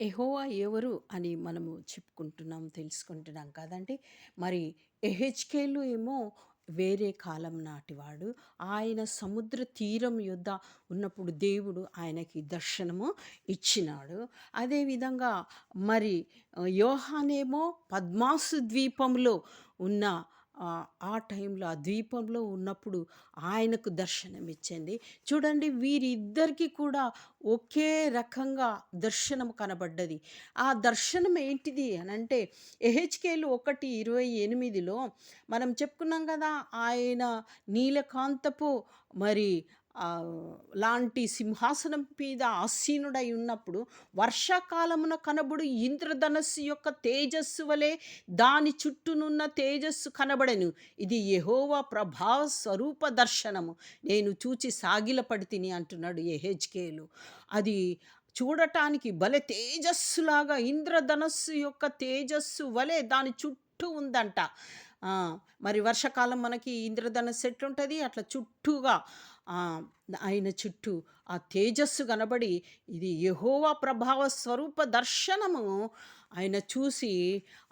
ఎహోవా ఎవరు అని మనము చెప్పుకుంటున్నాం, తెలుసుకుంటున్నాం కదండీ! మరి ఎహెచ్కేలు ఏమో వేరే కాలం నాటివాడు. ఆయన సముద్ర తీరం యొద్ద ఉన్నప్పుడు దేవుడు ఆయనకి దర్శనము ఇచ్చినాడు. అదేవిధంగా మరి యోహానేమో పద్మాసు ద్వీపంలో ఉన్న ఆ టైంలో ఆ ద్వీపంలో ఉన్నప్పుడు ఆయనకు దర్శనమిచ్చింది. చూడండి వీరిద్దరికీ కూడా ఒకే రకంగా దర్శనం కనబడ్డది. ఆ దర్శనం ఏంటిది అనంటే యెహెజ్కేలు 1:28లో మనం చెప్పుకున్నాం కదా ఆయన నీలకాంతపు మరి లాంటి సింహాసనం మీద ఆసీనుడై ఉన్నప్పుడు వర్షాకాలమున కనబడు ఇంద్రధనస్సు యొక్క తేజస్సు వలె దాని చుట్టూనున్న తేజస్సు కనబడను ఇది యహోవా ప్రభావ స్వరూప దర్శనము. నేను చూచి సాగిలపడితిని అంటున్నాడు ఎహెచ్కేలు అది చూడటానికి భలే తేజస్సులాగా ఇంద్రధనస్సు యొక్క తేజస్సు వలె దాని చుట్టూ ఉందంట. మరి వర్షాకాలం మనకి ఇంద్రధనస్సు ఉంటుంది అట్లా చుట్టూగా ఆయన చుట్టూ ఆ తేజస్సు కనబడి ఇది యహోవా ప్రభావ స్వరూప దర్శనము ఆయన చూసి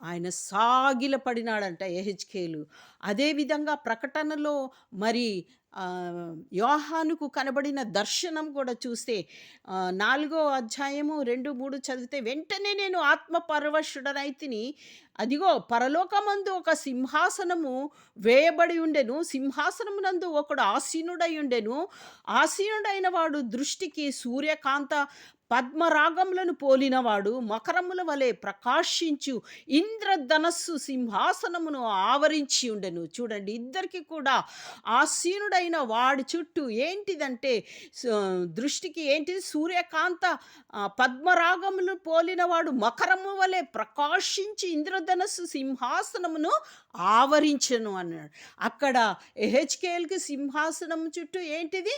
ఆయన సాగిలపడినాడంట యెహెజ్కేలు. అదేవిధంగా ప్రకటనలో మరి యోహానుకు కనబడిన దర్శనం కూడా చూస్తే నాలుగో అధ్యాయము 2, 3 చదివితే వెంటనే నేను ఆత్మ పరవశుడనైతిని. అదిగో పరలోకమందు ఒక సింహ సింహాసనము వేయబడి ఉండెను. సింహాసనమునందు ఒకడు ఆసీనుడై ఉండెను. ఆసీనుడైన వాడు దృష్టికి సూర్యకాంత పద్మరాగములను పోలినవాడు. మకరముల వలె ప్రకాశించు ఇంద్రధనస్సు సింహాసనమును ఆవరించి ఉండెను. చూడండి ఇద్దరికీ కూడా ఆసీనుడైన వాడి చుట్టూ ఏంటిదంటే దృష్టికి ఏంటిది సూర్యకాంత పద్మరాగములు పోలినవాడు మకరము వలె ప్రకాశించి ఇంద్రధనస్సు సింహాసనమును ఆవరించను అన్నాడు. అక్కడ హెచ్కేఎల్కి సింహాసనం చుట్టూ ఏంటిది?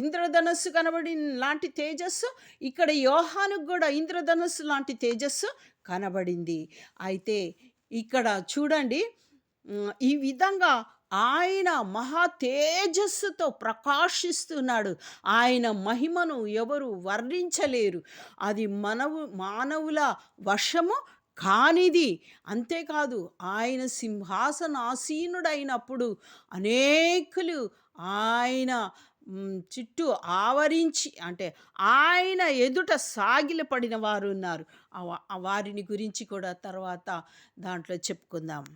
ఇంద్రధనస్సు కనబడిన లాంటి తేజస్సు. ఇక్కడ యోహానుకు కూడా ఇంద్రధనస్సు లాంటి తేజస్సు కనబడింది. అయితే ఇక్కడ చూడండి ఈ విధంగా ఆయన మహా తేజస్సుతో ప్రకాశిస్తున్నాడు. ఆయన మహిమను ఎవరు వర్ణించలేరు. అది మనవు మానవుల వశము కానిది. అంతేకాదు ఆయన సింహాసనాసీనుడైనప్పుడు అనేకులు ఆయన చుట్టూ ఆవరించి అంటే ఆయన ఎదుట సాగిలపడిన వారు ఉన్నారు వారిని గురించి కూడా తర్వాత దాంట్లో చెప్పుకుందాం.